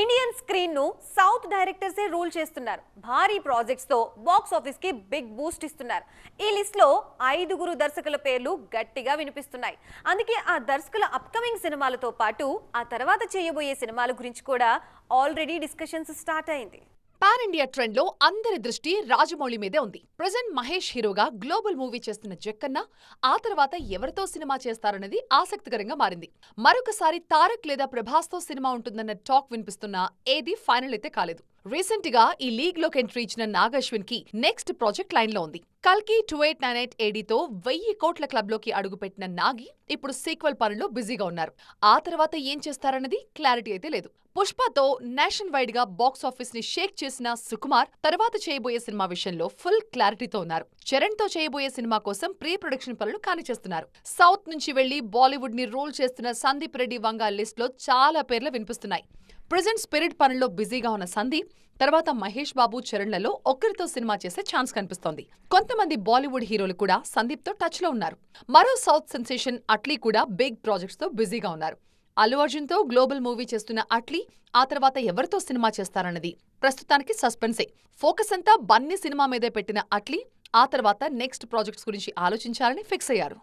Indian స్క్రీన్ను south డైరెక్టర్సే rule చేస్తున్నారు. భారీ ప్రాజెక్ట్స్తో బాక్స్ ఆఫీస్కి బిగ్ బూస్ట్ ఇస్తున్నారు. ఈ లిస్ట్లో ఐదుగురు దర్శకుల పేర్లు గట్టిగా వినిపిస్తున్నాయి. అందుకే ఆ దర్శకుల అప్కమింగ్ సినిమాలతో పాటు ఆ తర్వాత చేయబోయే సినిమాల గురించి కూడా ఆల్రెడీ డిస్కషన్స్ స్టార్ట్ అయింది. పాన్ ఇండియా ట్రెండ్లో అందరి దృష్టి రాజమౌళి మీదే ఉంది. ప్రజెంట్ మహేష్ హీరోగా గ్లోబల్ మూవీ చేస్తున్న జక్కన్న ఆ తర్వాత ఎవరితో సినిమా చేస్తారన్నది ఆసక్తికరంగా మారింది. మరొకసారి తారక్ లేదా ప్రభాస్తో సినిమా ఉంటుందన్న టాక్ వినిపిస్తున్నా ఏది ఫైనల్ అయితే కాలేదు. రీసెంట్గా ఈ లీగ్లోకి ఎంట్రీ ఇచ్చిన నాగశ్విన్కి నెక్స్ట్ ప్రాజెక్ట్ లైన్లో ఉంది. కల్కి టూ ఎయిట్ నైన్ ఎయిట్ ఏడీతో వెయ్యి కోట్ల క్లబ్లోకి అడుగుపెట్టిన నాగి ఇప్పుడు సీక్వెల్ పనుల్లో బిజీగా ఉన్నారు. ఆ తర్వాత ఏం చేస్తారన్నది క్లారిటీ అయితే లేదు. పుష్పతో నేషనల్ వైడ్గా బాక్స్ ఆఫీస్ని షేక్ చేసిన సుకుమార్ తర్వాత చేయబోయే సినిమా విషయంలో ఫుల్ క్లారిటీతో ఉన్నారు. చరణ్తో చేయబోయే సినిమా కోసం ప్రీ ప్రొడక్షన్ పనులు కానిచేస్తున్నారు సౌత్ నుంచి వెళ్ళి బాలీవుడ్ని రూల్ చేస్తున్న సందీప్ రెడ్డి వంగా లిస్ట్లో చాలా పేర్లు వినిపిస్తున్నాయి. ప్రజెంట్ స్పిరిట్ పనుల్లో బిజీగా ఉన్న సందీప్ తర్వాత మహేష్ బాబు చరణ్లలో ఒక్కరితో సినిమా చేసే ఛాన్స్ కనిపిస్తోంది. కొంతమంది బాలీవుడ్ హీరోలు కూడా సందీప్తో టచ్లో ఉన్నారు. మరో సౌత్ సెన్సేషన్ అట్లీ కూడా బిగ్ ప్రాజెక్ట్స్తో బిజీగా ఉన్నారు. అల్లు అర్జున్తో గ్లోబల్ మూవీ చేస్తున్న అట్లీ ఆ తర్వాత ఎవరితో సినిమా చేస్తారన్నది ప్రస్తుతానికి సస్పెన్సే. ఫోకస్ అంతా బన్నీ సినిమా మీదే పెట్టిన అట్లీ ఆ తర్వాత నెక్స్ట్ ప్రాజెక్ట్స్ గురించి ఆలోచించాలని ఫిక్స్ అయ్యారు.